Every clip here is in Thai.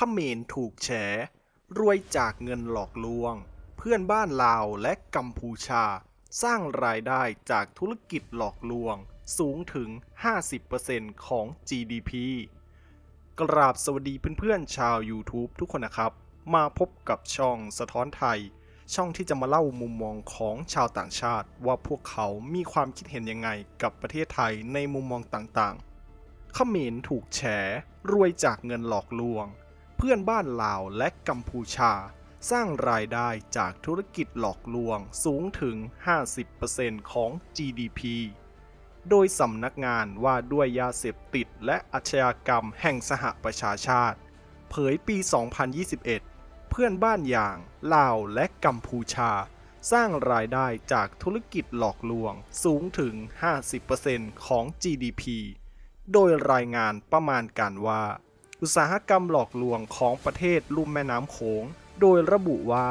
เขมรถูกแฉ รวยจากเงินหลอกลวง เพื่อนบ้านลาวและกัมพูชา สร้างรายได้จากธุรกิจหลอกลวง สูงถึง 50%ของ GDP กราบสวัสดีเพื่อนๆชาว YouTube ทุกคนนะครับ มาพบกับช่องสะท้อนไทย ช่องที่จะมาเล่ามุมมองของชาวต่างชาติ ว่าพวกเขามีความคิดเห็นยังไงกับประเทศไทยในมุมมองต่างๆเขมรถูกแฉ รวยจากเงินหลอกลวง เพื่อนบ้านลาวและกัมพูชา สร้างรายได้จากธุรกิจหลอกลวงสูงถึง 50%ของ GDP โดยสำนักงานว่าด้วยยาเสพติดและอาชญากรรมแห่งสหประชาชาติ เผยปี 2021 เพื่อนบ้านอย่างลาวและกัมพูชา สร้างรายได้จากธุรกิจหลอกลวงสูงถึง 50%ของ GDP โดยรายงานประมาณการว่า อุตสาหกรรมหลอกลวงของประเทศลุ่มแม่น้ำโขง โดยระบุว่า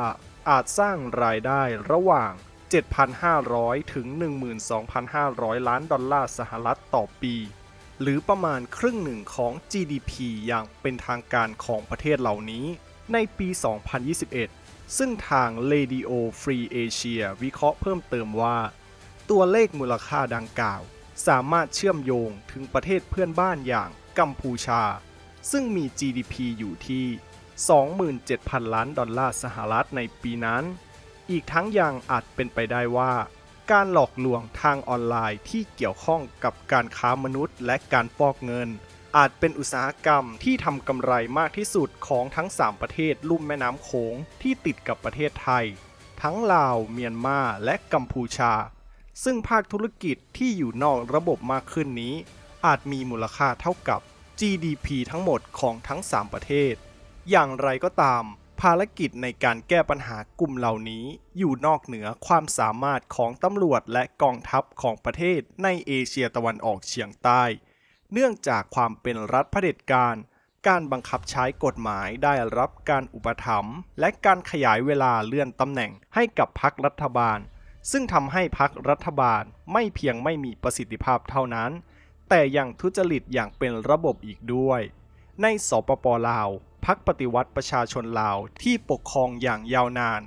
อาจสร้างรายได้ระหว่าง 7,500 ถึง 12,500 ล้านดอลลาร์สหรัฐต่อปี หรือประมาณครึ่งหนึ่งของ GDP อย่างเป็นทางการของประเทศเหล่านี้ ในปี 2021 ซึ่งทาง Radio Free Asia วิเคราะห์เพิ่มเติมว่า ตัวเลขมูลค่าดังกล่าว สามารถเชื่อมโยงถึงประเทศเพื่อนบ้านอย่างกัมพูชา ซึ่งมี GDP อยู่ที่ 27,000 ล้านดอลลาร์สหรัฐในปีนั้น อีกทั้งยังอาจเป็นไปได้ว่า การหลอกลวงทางออนไลน์ที่เกี่ยวข้องกับการค้ามนุษย์และการฟอกเงิน อาจเป็นอุตสาหกรรมที่ทำกำไรมากที่สุดของทั้ง 3 ประเทศลุ่มแม่น้ำโขงที่ติดกับประเทศไทย ทั้งลาว เมียนมา และกัมพูชา ซึ่งภาคธุรกิจที่อยู่นอกระบบมากขึ้นนี้ อาจมีมูลค่าเท่ากับ GDP ทั้งหมดของทั้ง 3 ประเทศ อย่างไรก็ตาม ภารกิจในการแก้ปัญหากลุ่มเหล่านี้อยู่นอกเหนือความสามารถของตำรวจและกองทัพของประเทศในเอเชียตะวันออกเฉียงใต้ เนื่องจากความเป็นรัฐเผด็จการ การบังคับใช้กฎหมายได้รับการอุปถัมภ์และการขยายเวลาเลื่อนตำแหน่งให้กับพรรครัฐบาล ซึ่งทำให้พรรครัฐบาลไม่เพียงไม่มีประสิทธิภาพเท่านั้น แต่ยังทุจริตอย่างเป็นระบบอีกด้วย ในสปปลาวพักปฏิวัติประชาชนลาวที่ปกครองอย่างยาวนาน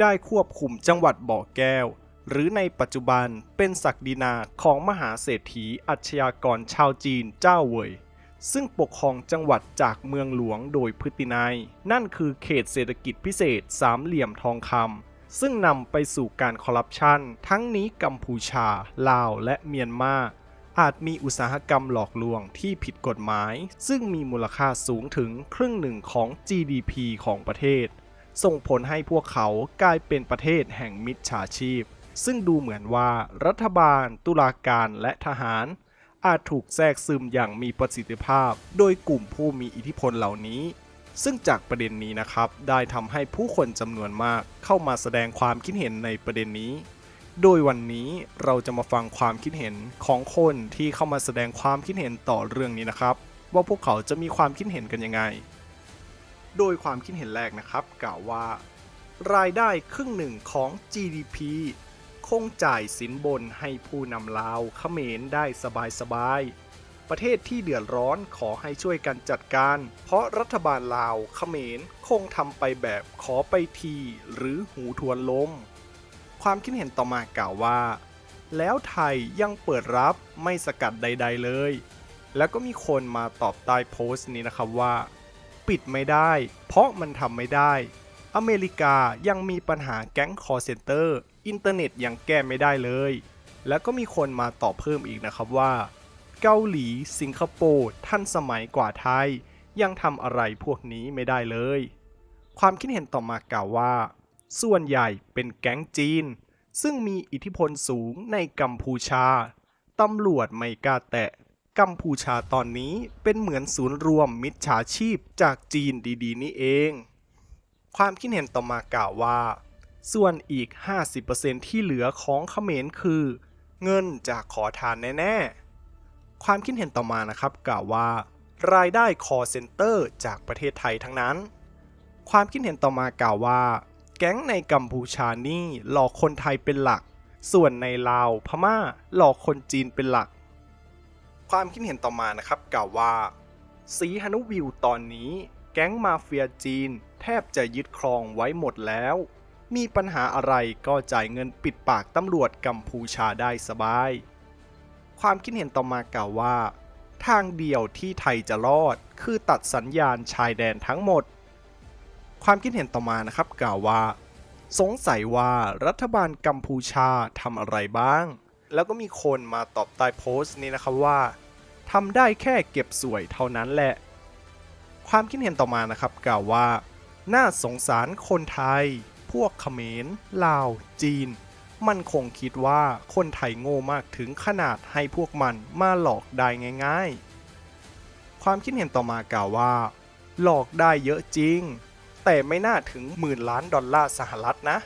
ได้ควบคุมจังหวัดบ่อแก้ว หรือในปัจจุบันเป็นศักดินาของมหาเศรษฐีอาชญากรชาวจีนเจ้าเว่ยซึ่งปกครองจังหวัดจากเมืองหลวงโดยพฤตินัย นั่นคือเขตเศรษฐกิจพิเศษสามเหลี่ยมทองคำซึ่งนำไปสู่การคอร์รัปชันทั้งนี้กัมพูชา ลาวและเมียนมา อาจมีอุตสาหกรรมหลอกลวงที่ผิดกฎหมาย ซึ่งมีมูลค่าสูงถึงครึ่งหนึ่งของ GDP ของประเทศ ส่งผลให้พวกเขากลายเป็นประเทศแห่งมิจฉาชีพ ซึ่งดูเหมือนว่ารัฐบาล ตุลาการและทหาร อาจถูกแทรกซึมอย่างมีประสิทธิภาพ โดยกลุ่มผู้มีอิทธิพลเหล่านี้ ซึ่งจากประเด็นนี้นะครับ ได้ทำให้ผู้คนจำนวนมากเข้ามาแสดงความคิดเห็นในประเด็นนี้ โดยวันนี้เราจะมาฟังความคิดเห็นของคนที่เข้ามาแสดงความคิดเห็นต่อเรื่องนี้นะครับ ว่าพวกเขาจะมีความคิดเห็นกันยังไง โดยความคิดเห็นแรกนะครับ กล่าวว่า รายได้ครึ่งหนึ่งของ GDP คงจ่ายสินบนให้ผู้นำลาวเขมรได้สบายๆ ประเทศที่เดือดร้อนขอให้ช่วยกันจัดการ เพราะรัฐบาลลาวเขมรคงทำไปแบบขอไปทีหรือหูทวนลม ความคิดเห็นต่อมากล่าวว่า แล้วไทยยังเปิดรับไม่สกัดใด ๆเลย แล้วก็มีคนมาตอบใต้โพสต์นี้นะครับว่า ปิดไม่ได้ เพราะมันทำไม่ได้ อเมริกายังมีปัญหาแก๊งคอร์เซนเตอร์ อินเทอร์เน็ตยังแก้ไม่ได้เลย แล้วก็มีคนมาตอบเพิ่มอีกนะครับว่า เกาหลี สิงคโปร์ท่านสมัยกว่าไทย ยังทำอะไรพวกนี้ไม่ได้เลย ความคิดเห็นต่อมากล่าวว่า ส่วนใหญ่เป็นแก๊งจีน ซึ่งมีอิทธิพลสูงในกัมพูชา ตำรวจไม่กล้าแตะ กัมพูชาตอนนี้เป็นเหมือนศูนย์รวมมิจฉาชีพจากจีนดีๆ นี่เอง ความคิดเห็นต่อมากล่าวว่า ส่วนอีก 50%ที่เหลือของเขมรคือ เงินจากขอทานแน่ๆ ความคิดเห็นต่อมานะครับกล่าวว่า รายได้คอเซ็นเตอร์จากประเทศไทยทั้งนั้น ความคิดเห็นต่อมากล่าวว่า แก๊งในกัมพูชานี่หลอกคนไทยเป็นหลัก ส่วนในลาวพม่าหลอกคนจีนเป็นหลัก ความคิดเห็นต่อมานะครับกล่าวว่า สีหนุวิวตอนนี้ แก๊งมาเฟียจีน แทบจะยึดครองไว้หมดแล้ว มีปัญหาอะไรก็จ่ายเงินปิดปากตำรวจกัมพูชาได้สบาย ความคิดเห็นต่อมากล่าวว่า ทางเดียวที่ไทยจะรอดคือตัดสัญญาณชายแดนทั้งหมด ความคิดเห็นต่อมานะครับกล่าวว่า สงสัยว่ารัฐบาลกัมพูชาทำอะไรบ้าง แล้วก็มีคนมาตอบใต้โพสต์นี้นะครับว่าทำได้แค่เก็บสวยเท่านั้นแหละ ความคิดเห็นต่อมานะครับกล่าวว่า น่าสงสารคนไทย พวกเขมรลาว จีน มันคงคิดว่าคนไทยโง่มากถึงขนาดให้พวกมันมาหลอกได้ง่าย ๆ ความคิดเห็นต่อมากล่าวว่า หลอกได้เยอะจริง แต่ไม่น่าถึงหมื่นล้านดอลลาร์สหรัฐนะ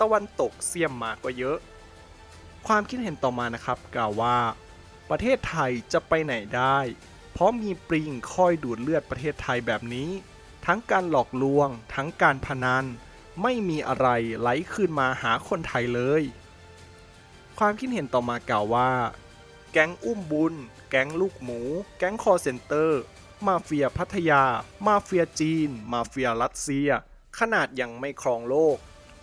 ตะวันตกเสียมมากกว่าเยอะ ความคิดเห็นต่อมานะครับกล่าวว่า ประเทศไทยจะไปไหนได้ เพราะมีปริงคอยดูดเลือดประเทศไทยแบบนี้ ทั้งการหลอกลวง ทั้งการพนัน ไม่มีอะไรไหลคืนมาหาคนไทยเลย ความคิดเห็นต่อมากล่าวว่า แก๊งอุ้มบุญ แก๊งลูกหมู แก๊งคอเซนเตอร์ มาเฟียพัทยา มาเฟียจีน มาเฟียรัสเซีย ขนาดยังไม่ครองโลก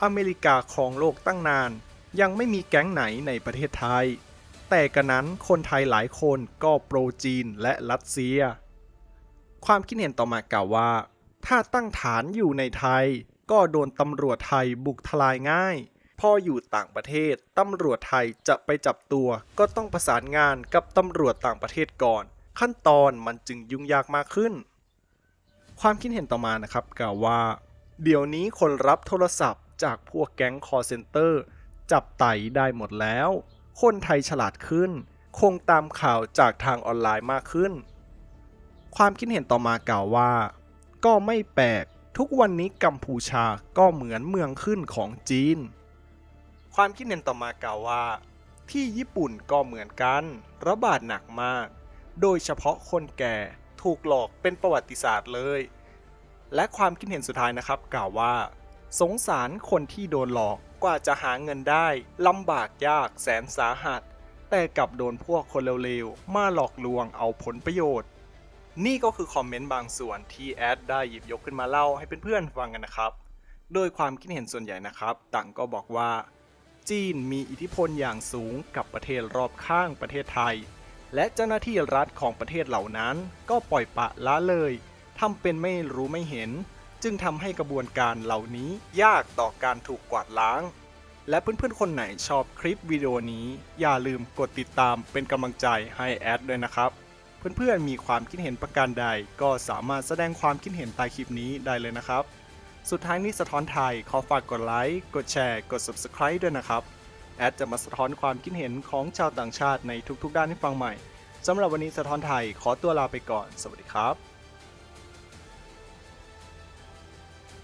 อเมริกาครองโลกตั้งนาน ยังไม่มีแก๊งไหนในประเทศไทย แต่กระนั้นคนไทยหลายคนก็โปรจีนและรัสเซีย ความคิดเห็นต่อมากล่าวว่า ถ้าตั้งฐานอยู่ในไทย ก็โดนตำรวจไทยบุกทลายง่ายพออยู่ต่างประเทศ ตำรวจไทยจะไปจับตัว ก็ต้องประสานงานกับตำรวจต่างประเทศก่อน ขั้นตอนมันจึงยุ่งยากมากขึ้น ความคิดเห็นต่อมานะครับกล่าวว่า เดี๋ยวนี้คนรับโทรศัพท์จากพวกแก๊งคอร์เซนเตอร์ จับไต่ได้หมดแล้ว คนไทยฉลาดขึ้น คงตามข่าวจากทางออนไลน์มากขึ้น ความคิดเห็นต่อมากล่าวว่า ก็ไม่แปลกทุกวันนี้กัมพูชาก็เหมือนเมืองขึ้นของจีน ความคิดเห็นต่อมากล่าวว่า ที่ญี่ปุ่นก็เหมือนกัน ระบาดหนักมาก โดยเฉพาะคนแก่ถูกหลอกเป็นประวัติศาสตร์เลย และความคิดเห็นสุดท้ายนะครับ กล่าวว่า สงสารคนที่โดนหลอกกว่าจะหาเงินได้ลำบากยากแสนสาหัส แต่กลับโดนพวกคนเร็วๆ มาหลอกลวงเอาผลประโยชน์ นี่ก็คือคอมเมนต์บางส่วนที่แอดได้หยิบยกขึ้นมาเล่าให้เพื่อนๆฟังกันนะครับ โดยความคิดเห็นส่วนใหญ่นะครับ ต่างก็บอกว่าจีนมีอิทธิพลอย่างสูงกับประเทศรอบข้างประเทศไทย และเจ้าหน้าที่รัฐของประเทศเหล่านั้นก็ปล่อยปะละเลยทำเป็นไม่รู้ไม่เห็น จึงทำให้กระบวนการเหล่านี้ยากต่อการถูกกวาดล้าง และเพื่อนๆคนไหนชอบคลิปวิดีโอนี้ อย่าลืมกดติดตามเป็นกำลังใจให้แอดด้วยนะครับ เพื่อนๆมีความคิดเห็นประการใด ก็สามารถแสดงความคิดเห็นใต้คลิปนี้ได้เลยนะครับ สุดท้ายนี้สะท้อนไทยขอฝากกดไลค์กดแชร์ กด Subscribe ด้วยนะครับ แอดจะมาสะท้อนความคิดเห็นของชาวต่างชาติในทุกๆ ด้านให้ฟังใหม่สำหรับวันนี้สะท้อนไทยขอตัวลาไปก่อน สวัสดีครับ